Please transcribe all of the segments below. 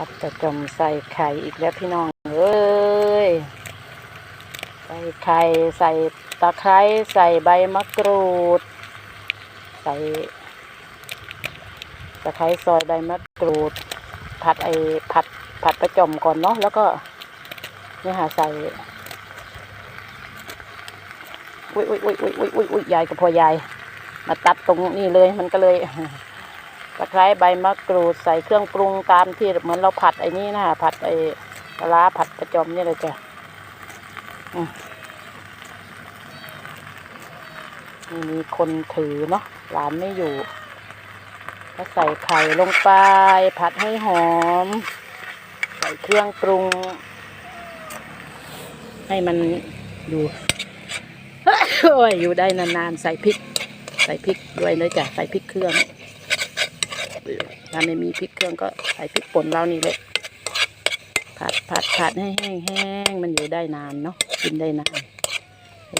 ผัดจะจมใส่ไข่อีกแล้วพี่น้องเอ้ย ใส่ไข่ใส่ตะไคร้ใส่ใบมะกรูด ใส่ตะไคร้ซอยใบมะกรูด ผัดไอผัดผัดประจมก่อนเนาะแล้วก็เนี่ยค่ะใส่อุ้ยอุ้ยอุ้ยอุ้ยอุ้ยอุ้ยอุ้ยยายกับพ่อยาย มาตัดตรงนี้เลยมันก็เลย ตะไคร้ใบมะกรูดใส่เครื่องปรุงตามที่เหมือนเราผัดไอ้นี่นะผัดไอ้ปลาผัดประจอมนี่เลยจ้ะมนี่มีคนถือเนาะหลานไม่อยู่ก็ใส่ไข่ลงไปผัดให้หอม ใส่เครื่องปรุง ให้มันอยู่อยอยู่ได้นานๆ ใส่พริก ใส่พริกด้วยเลยจ้ะใส่พริกเครื่อง ถ้าไม่มีพริกเครื่องก็ใส่พริกป่นเรานี่เลยผัดผัดผัดให้แห้งแห้งมันอยู่ได้นานเนาะกินได้นาน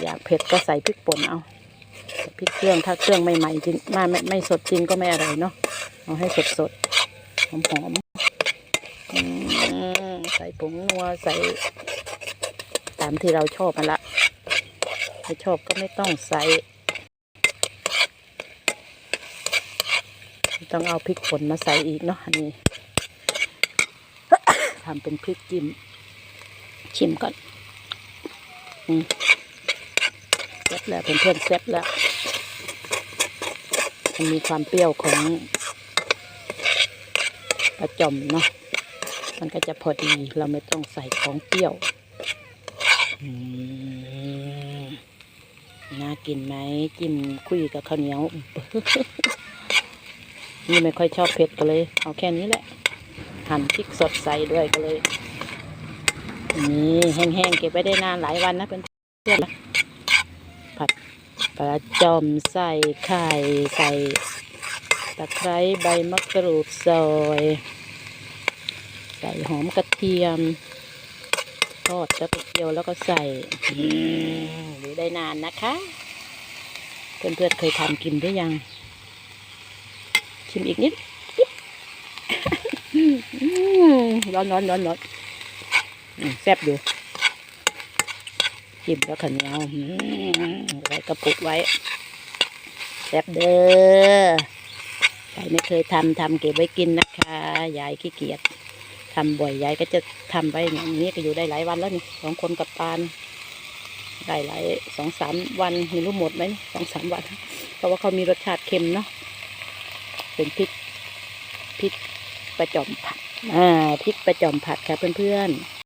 อยากเผ็ดก็ใส่พริกป่นเอาพริกเครื่องถ้าเครื่องไม่ใหม่จริงไม่ไม่ไม่สดจริงก็ไม่อร่อยเนาะเอาให้สดสดหอมหอมๆใส่ผงนัวใส่ตามที่เราชอบมาละไม่ชอบก็ไม่ต้องใส่ไม่ ต้องเอาพริกป่นมาใส่อีกเนาะอันนี้ทำเป็นพริกจิ้มชิมก่อนแซ่บแล้วเพื่อนๆแซ่บแล้วมันมีความเปรี้ยวของปลาจอมเนาะมันก็จะพอดีเราไม่ต้องใส่ของเปรี้ยวน่ากินไหมจิ้มคุยกับข้าวเหนียว นี่ไม่ค่อยชอบเผ็ดก็เลย เอาแค่นี้แหละหั่นพริกสดใส่ด้วยก็เลยนี่แห้งๆเก็บไว้ได้นานหลายวันนะเพื่อนๆผัดปลาจอมใส่ไข่ใส่ตะไคร้ใบมะกรูดซอย ใส่หอมกระเทียมทอดแล้วก็เคี่ยวแล้วก็ใส่อือได้นานนะคะ เพื่อนๆเคยทำกินหรือยัง ชิมอีกนิดอืมร้อนร้อนร้อนร้อนอืมแซ่บอยู่จิ้มแล้วขันเหนียวอืมไว้กระปุกไว้ แซ่บเด้อใครไม่เคยทำทำเก็บไว้กินนะคะ ยายขี้เกียจทำบ่อยยายก็จะทำไว้อย่างนี้ก็อยู่ได้หลายวันแล้วนี่สองคนกับปานได้หลายสองสามวันไม่รู้หมดไหมสองสามวัน เพราะว่าเขามีรสชาติเค็มเนาะ เป็นพริกพริกประจอมผัดอ่าพริกประจอมผัดค่ะเพื่อนๆ